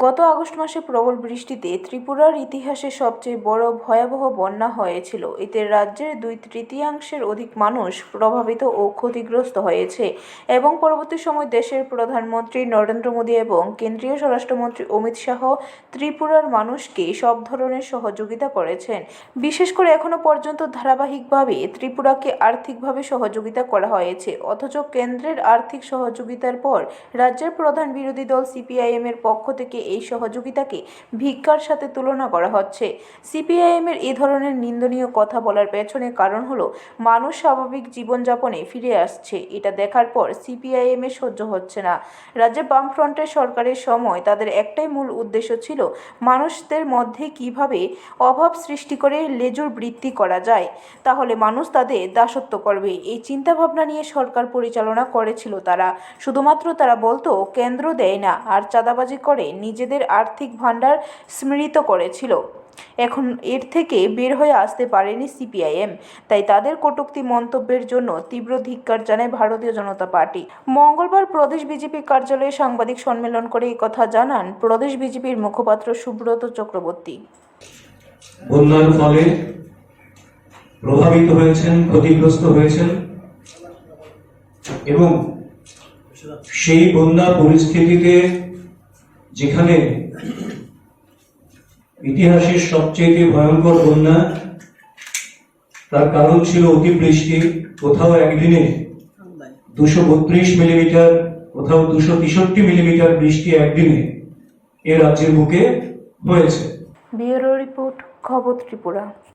গত আগস্ট মাসে প্রবল বৃষ্টিতে ত্রিপুরার ইতিহাসে সবচেয়ে বড় ভয়াবহ বন্যা হয়েছিল। এতে রাজ্যের দুই তৃতীয়াংশের অধিক মানুষ প্রভাবিত ও ক্ষতিগ্রস্ত হয়েছে এবং পরবর্তী সময় দেশের প্রধানমন্ত্রী নরেন্দ্র মোদী এবং কেন্দ্রীয় স্বরাষ্ট্রমন্ত্রী অমিত শাহ ত্রিপুরার মানুষকে সব ধরনের সহযোগিতা করেছেন। বিশেষ করে এখনও পর্যন্ত ধারাবাহিকভাবে ত্রিপুরাকে আর্থিকভাবে সহযোগিতা করা হয়েছে। অথচ কেন্দ্রের আর্থিক সহযোগিতার পর রাজ্যের প্রধান বিরোধী দল সিপিআইএমের পক্ষ থেকে এই সহযোগিতাকে ভিক্ষার সাথে তুলনা করা হচ্ছে। সিপিআইএম এর এই ধরনের নিন্দনীয় কথা বলার পেছনে কারণ হলো, মানুষ স্বাভাবিক জীবনযাপনে ফিরে আসছে। এটা দেখার পর সিপিআইএম সহ্য হচ্ছে না। রাজ্যে বামফ্রন্টের সরকারের সময় তাদের একটাই মূল উদ্দেশ্য ছিল মানুষদের মধ্যে কীভাবে অভাব সৃষ্টি করে লেজুর বৃত্তি করা যায়। তাহলে মানুষ তাদের দাসত্ব করবে। এই চিন্তাভাবনা নিয়ে সরকার পরিচালনা করেছিল তারা। শুধুমাত্র তারা বলতো, কেন্দ্র দেয় না, আর চাঁদাবাজি করে নিজেদের আর্থিক ভাণ্ডার স্মৃত করেছিল। এখন এর থেকে বের হয়ে আসতে পারেনি সিপিআইএম, তাই তাদের কটূক্তি মন্তব্যের জন্য তীব্র ধিক্কার জানায় ভারতীয় জনতা পার্টি। মঙ্গলবার প্রদেশ বিজেপি কার্যালয়ে সাংবাদিক সম্মেলন করে কথা জানান প্রদেশ বিজেপির মুখপাত্র সুব্রত চক্রবর্তী। বন্যার ফলে প্রভাবিত হয়েছেন, ক্ষতিগ্রস্ত হয়েছেন এবং সেই বন্যা পরিস্থিতিতে যেখানে ইতিহাসের সবচেয়ে ভয়ঙ্কর বন্যা, তার কারণ ছিল অতিবৃষ্টি, কোথাও একদিনে দুশো বত্রিশ মিলিমিটার, কোথাও দুশো তেষট্টি মিলিমিটার বৃষ্টি একদিনে এ রাজ্যের বুকে হয়েছে। ব্যুরো রিপোর্ট, খবর ত্রিপুরা।